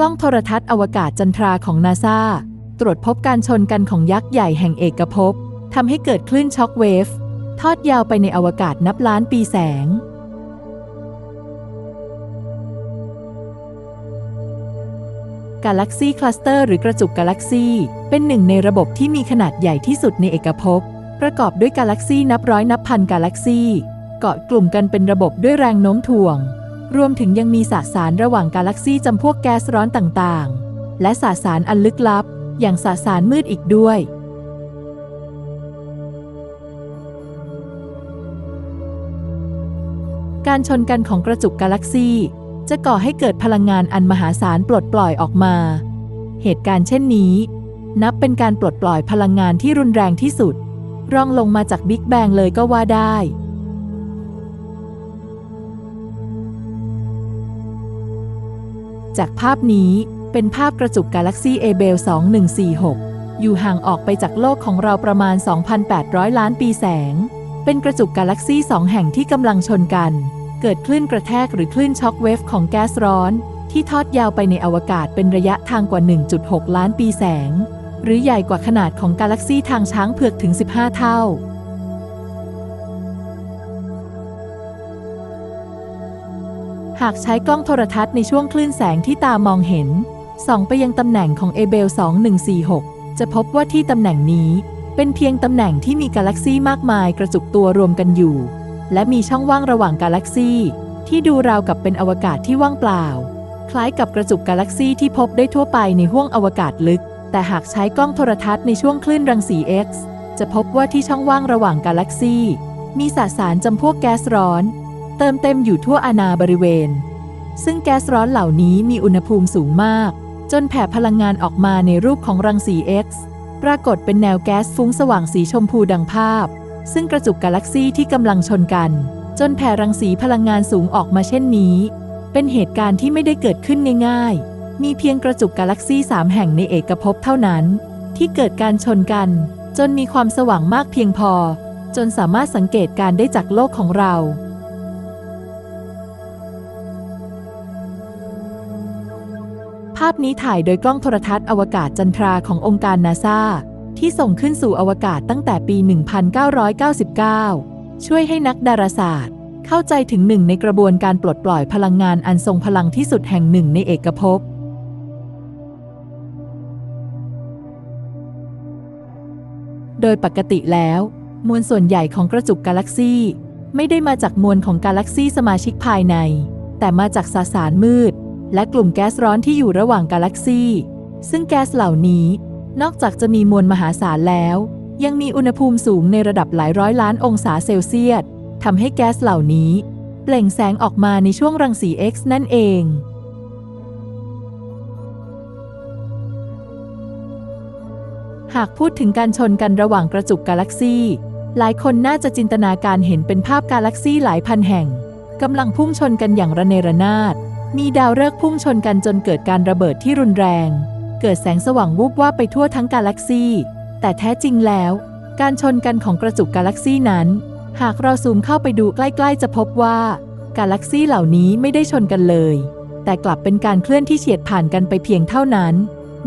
กล้องโทรทัศน์อวกาศจันทราของนาซาตรวจพบการชนกันของยักษ์ใหญ่แห่งเอกภพทำให้เกิดคลื่นช็อคเวฟ ทอดยาวไปในอวกาศนับล้านปีแสง กาแล็กซีคลัสเตอร์หรือกระจุกกาแล็กซีเป็นหนึ่งในระบบที่มีขนาดใหญ่ที่สุดในเอกภพ ประกอบด้วยกาแล็กซีนับร้อยนับพันกาแล็กซีเกาะกลุ่มกันเป็นระบบด้วยแรงโน้มถ่วง รวมถึงยังมีสสารระหว่างกาแล็กซีจำพวกแก๊สร้อนต่างๆ และสสารอันลึกลับ อย่างสสารมืดอีกด้วย การชนกันของกระจุกกาแล็กซีจะก่อให้เกิดพลังงานอันมหาศาลปลดปล่อยออกมา เหตุการณ์เช่นนี้ นับเป็นการปลดปล่อยพลังงานที่รุนแรงที่สุด รองลงมาจากบิ๊กแบงเลยก็ว่าได้ จากภาพนี้เป็นภาพกระจุกกาแล็กซีเอเบล2146 อยู่ห่างออกไปจากโลกของเราประมาณ 2,800 ล้านปีแสง เป็นกระจุกกาแล็กซีสองแห่งที่กำลังชนกัน เกิดคลื่นกระแทกหรือคลื่นช็อคเวฟของแก๊สร้อน ที่ทอดยาวไปในอวกาศเป็นระยะทางกว่า 1.6 ล้านปีแสง หรือใหญ่กว่าขนาดของกาแล็กซีทางช้างเผือกถึง 15 เท่า หากใช้กล้องโทรทัศน์ในช่วงคลื่นแสงที่ตามองเห็น ส่องไปยังตำแหน่งของเอเบล 2146 จะพบว่าที่ตำแหน่งนี้ เป็นเพียงตำแหน่งที่มีกาแล็กซีมากมายกระจุกตัวรวมกันอยู่ และมีช่องว่างระหว่างกาแล็กซีที่ดูราวกับเป็นอวกาศที่ว่างเปล่า คล้ายกับกระจุกกาแล็กซีที่พบได้ทั่วไปในห้วงอวกาศลึก แต่หากใช้กล้องโทรทัศน์ในช่วงคลื่นรังสี X จะพบว่าที่ช่องว่างระหว่างกาแล็กซีมีสสารจำพวกแก๊สร้อน เติมเต็มอยู่ทั่วอาณาบริเวณ ซึ่งแก๊สร้อนเหล่านี้มีอุณหภูมิสูงมาก จนแผ่พลังงานออกมาในรูปของรังสี X ปรากฏเป็นแนวแก๊สฟุ้งสว่างสีชมพูดังภาพ ซึ่งกระจุกกาแล็กซีที่กำลังชนกัน จนแผ่รังสีพลังงานสูงออกมาเช่นนี้ เป็นเหตุการณ์ที่ไม่ได้เกิดขึ้นง่ายๆ มีเพียงกระจุกกาแล็กซีสามแห่งในเอกภพเท่านั้น ที่เกิดการชนกัน จนมีความสว่างมากเพียงพอ จนสามารถสังเกตการได้จากโลกของเรา ภาพนี้ถ่ายโดยกล้องโทรทัศน์อวกาศจันทราขององค์การนาซาที่ส่งขึ้นสู่อวกาศตั้งแต่ปี 1999 ช่วยให้นักดาราศาสตร์ เข้าใจถึงหนึ่งในกระบวนการปลดปล่อยพลังงานอันทรงพลังที่สุดแห่งหนึ่งในเอกภพโดยปกติแล้ว มวลส่วนใหญ่ของกระจุกกาแล็กซีไม่ได้มาจากมวลของกาแล็กซีสมาชิกภายใน แต่มาจากสสารมืด และกลุ่มแก๊สร้อนที่อยู่ระหว่างกาแล็กซีซึ่งแก๊สเหล่านี้ นอกจากจะมีมวลมหาศาลแล้ว ยังมีอุณหภูมิสูงในระดับหลายร้อยล้านองศาเซลเซียสทำให้แก๊สเหล่านี้ เปล่งแสงออกมาในช่วงรังสี X นั่นเอง หากพูดถึงการชนกันระหว่างกระจุกกาแล็กซีหลายคนน่าจะจินตนาการเห็นเป็นภาพกาแล็กซีหลายพันแห่งกำลังพุ่งชนกันอย่างระเนระนาด มีดาวฤกษ์พุ่งชนกันจนเกิดการระเบิดที่รุนแรง เกิดแสงสว่างวูบวาบไปทั่วทั้งกาแล็กซีแต่แท้จริงแล้ว การชนกันของกระจุกกาแล็กซีนั้น หากเราซูมเข้าไปดูใกล้ๆ จะพบว่ากาแล็กซีเหล่านี้ไม่ได้ชนกันเลย แต่กลับเป็นการเคลื่อนที่เฉียดผ่านกันไปเพียงเท่านั้น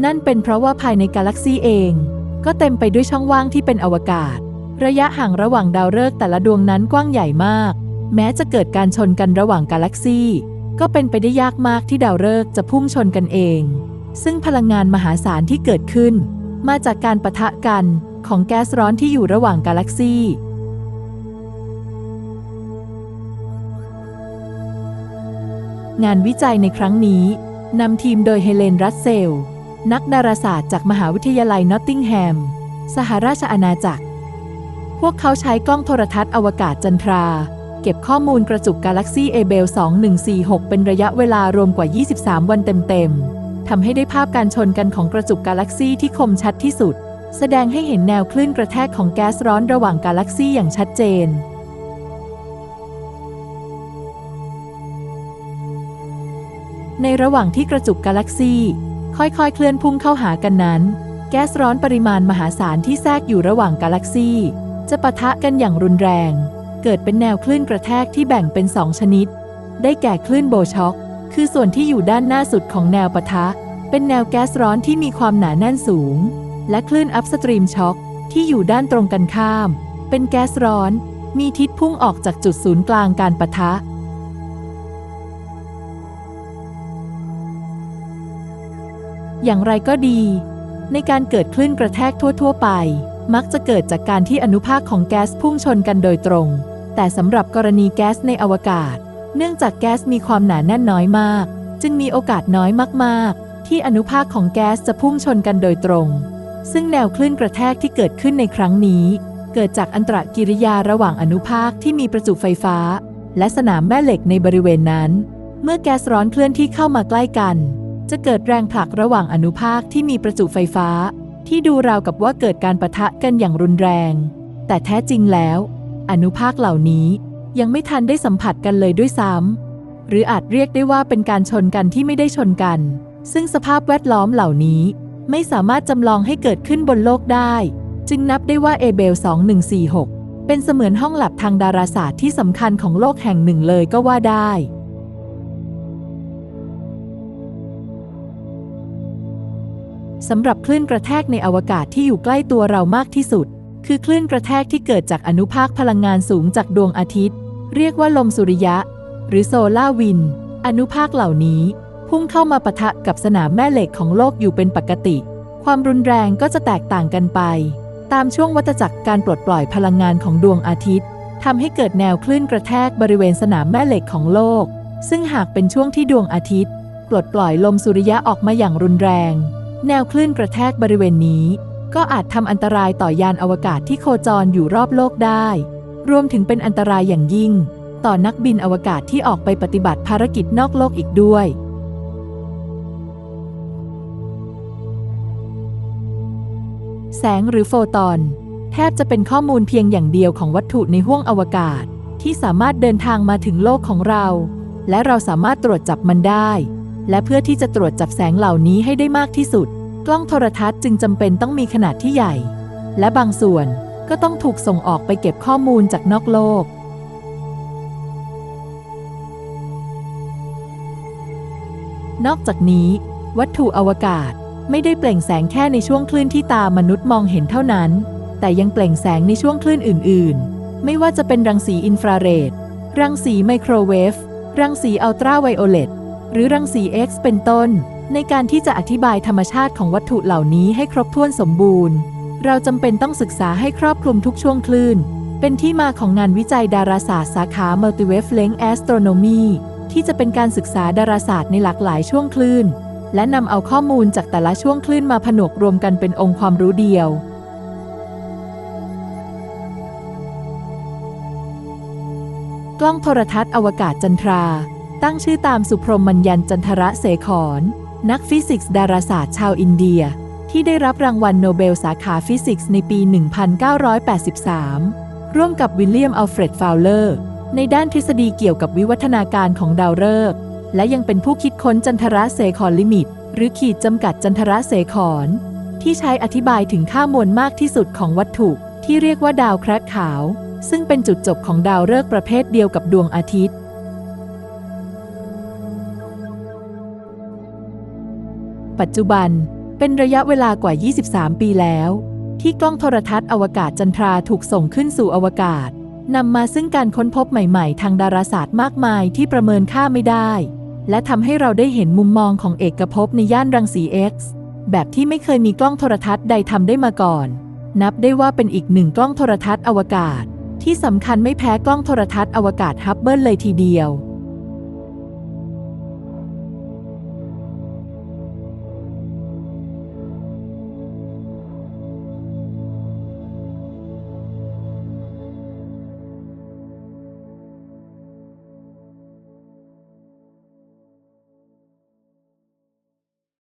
นั่นเป็นเพราะว่าภายในกาแล็กซีเอง ก็เต็มไปด้วยช่องว่างที่เป็นอวกาศ ระยะห่างระหว่างดาวฤกษ์แต่ละดวงนั้นกว้างใหญ่มาก แม้จะเกิดการชนกันระหว่างกาแล็กซี ก็เป็นไปได้ยากมากที่ดาวฤกษ์จะพุ่งชนกันเอง ซึ่งพลังงานมหาศาลที่เกิดขึ้น มาจากการปะทะกันของแก๊สร้อนที่อยู่ระหว่างกาแล็กซีงานวิจัยในครั้งนี้นำทีมโดยเฮเลน รัสเซล นักดาราศาสตร์จากมหาวิทยาลัยนอตติงแฮม สหราชอาณาจักร พวกเขาใช้กล้องโทรทัศน์อวกาศจันทรา เก็บข้อมูลกระจุกกาแล็กซีเอเบล2146 เป็นระยะเวลารวมกว่า 23 วันเต็มๆ ทำให้ได้ภาพการชนกันของกระจุกกาแล็กซีที่คมชัดที่สุด แสดงให้เห็นแนวคลื่นกระแทกของแก๊สร้อนระหว่างกาแล็กซีอย่างชัดเจนในระหว่างที่กระจุกกาแล็กซีค่อยๆ เคลื่อนพุ่งเข้าหากันนั้น แก๊สร้อนปริมาณมหาศาลที่แทรกอยู่ระหว่างกาแล็กซีจะปะทะกันอย่างรุนแรง เกิดเป็นแนวคลื่นกระแทกที่แบ่งเป็นสองชนิด ได้แก่คลื่นโบช็อก คือส่วนที่อยู่ด้านหน้าสุดของแนวปะทะ เป็นแนวแก๊สร้อนที่มีความหนาแน่นสูง และคลื่นอัพสตรีมช็อคที่อยู่ด้านตรงกันข้าม เป็นแก๊สร้อน มีทิศพุ่งออกจากจุดศูนย์กลางการปะทะอย่างไรก็ดี ในการเกิดคลื่นกระแทกทั่ว ๆ ไป มักจะเกิดจากการที่อนุภาคของแก๊สพุ่งชนกันโดยตรง แต่สำหรับกรณีแก๊สในอวกาศ เนื่องจากแก๊สมีความหนาแน่นน้อยมาก จึงมีโอกาสน้อยมากๆ ที่อนุภาคของแก๊สจะพุ่งชนกันโดยตรง ซึ่งแนวคลื่นกระแทกที่เกิดขึ้นในครั้งนี้ เกิดจากอันตรกิริยาระหว่างอนุภาคที่มีประจุไฟฟ้า และสนามแม่เหล็กในบริเวณนั้น เมื่อแก๊สร้อนเคลื่อนที่เข้ามาใกล้กัน จะเกิดแรงผลักระหว่างอนุภาคที่มีประจุไฟฟ้า ที่ดูราวกับว่าเกิดการปะทะกันอย่างรุนแรง แต่แท้จริงแล้ว อนุภาคเหล่านี้ยังไม่ทันได้สัมผัสกันเลยด้วยซ้ำหรืออาจเรียกได้ว่าเป็นการชนกันที่ไม่ได้ชนกัน ซึ่งสภาพแวดล้อมเหล่านี้ไม่สามารถจำลองให้เกิดขึ้นบนโลกได้ จึงนับได้ว่าเอเบล 2146 เป็นเสมือนห้องหลับทางดาราศาสตร์ที่สำคัญของโลกแห่งหนึ่งเลยก็ว่าได้สำหรับคลื่นกระแทกในอวกาศที่อยู่ใกล้ตัวเรามากที่สุด คือคลื่นกระแทกที่เกิดจากอนุภาคพลังงานสูงจากดวงอาทิตย์ เรียกว่าลมสุริยะ หรือโซลาร์วิน อนุภาคเหล่านี้ พุ่งเข้ามาปะทะกับสนามแม่เหล็กของโลกอยู่เป็นปกติ ความรุนแรงก็จะแตกต่างกันไป ตามช่วงวัฏจักรการปลดปล่อยพลังงานของดวงอาทิตย์ทำให้เกิดแนวคลื่นกระแทกบริเวณสนามแม่เหล็กของโลก ซึ่งหากเป็นช่วงที่ดวงอาทิตย์ ปลดปล่อยลมสุริยะออกมาอย่างรุนแรง แนวคลื่นกระแทกบริเวณนี้ ก็อาจทำอันตรายต่อยานอวกาศที่โคจรอยู่รอบโลกได้ รวมถึงเป็นอันตรายอย่างยิ่ง ต่อนักบินอวกาศที่ออกไปปฏิบัติภารกิจนอกโลกอีกด้วย แสงหรือโฟตอน แทบจะเป็นข้อมูลเพียงอย่างเดียวของวัตถุในห้วงอวกาศ ที่สามารถเดินทางมาถึงโลกของเรา และเราสามารถตรวจจับมันได้ และเพื่อที่จะตรวจจับแสงเหล่านี้ให้ได้มากที่สุด กล้องโทรทัศน์จึงจำเป็นต้องมีขนาดที่ใหญ่ และบางส่วนก็ต้องถูกส่งออกไปเก็บข้อมูลจากนอกโลก นอกจากนี้ วัตถุอวกาศไม่ได้เปล่งแสงแค่ในช่วงคลื่นที่ตามนุษย์มองเห็นเท่านั้น แต่ยังเปล่งแสงในช่วงคลื่นอื่น ๆ ไม่ว่าจะเป็นรังสีอินฟราเรด รังสีไมโครเวฟ รังสีอัลตราไวโอเลต หรือรังสี X เป็นต้น ในการที่จะอธิบายธรรมชาติของวัตถุเหล่านี้ให้ครบถ้วนสมบูรณ์ เราจำเป็นต้องศึกษาให้ครอบคลุมทุกช่วงคลื่น เป็นที่มาของงานวิจัยดาราศาสตร์สาขา Multiwavelength Astronomy ที่จะเป็นการศึกษาดาราศาสตร์ในหลากหลายช่วงคลื่น และนำเอาข้อมูลจากแต่ละช่วงคลื่นมาผนวกรวมกันเป็นองค์ความรู้เดียวกล้องโทรทัศน์อวกาศจันทรา ตั้งชื่อตามสุพรหมมัญญันจันทระเสขรนั นักฟิสิกส์ดาราศาสตร์ชาวอินเดีย ที่ได้รับรางวัลโนเบลสาขาฟิสิกส์ในปี 1983 ร่วมกับวิลเลียมอัลเฟรดฟาวเลอร์ ในด้านทฤษฎีเกี่ยวกับวิวัฒนาการของดาวฤกษ์และยังเป็นผู้คิดค้นจันทระเสขรลิมิต หรือขีดจำกัดจันทระเสขรที่ใช้อธิบายถึงค่ามวลมากที่สุดของวัตถุที่เรียกว่าดาวแคระขาว ซึ่งเป็นจุดจบของดาวฤกษ์ประเภทเดียวกับดวงอาทิตย์ ปัจจุบัน เป็นระยะเวลากว่า 23 ปีแล้ว ที่กล้องโทรทัศน์อวกาศจันทราถูกส่งขึ้นสู่อวกาศนำมาซึ่งการค้นพบใหม่ๆ ทางดาราศาสตร์มากมายที่ประเมินค่าไม่ได้ และทำให้เราได้เห็นมุมมองของเอกภพในย่านรังสี X แบบที่ไม่เคยมีกล้องโทรทัศน์ใดทำได้มาก่อน นับได้ว่าเป็นอีกหนึ่งกล้องโทรทัศน์อวกาศ ที่สำคัญไม่แพ้กล้องโทรทัศน์อวกาศฮับเบิลเลยทีเดียว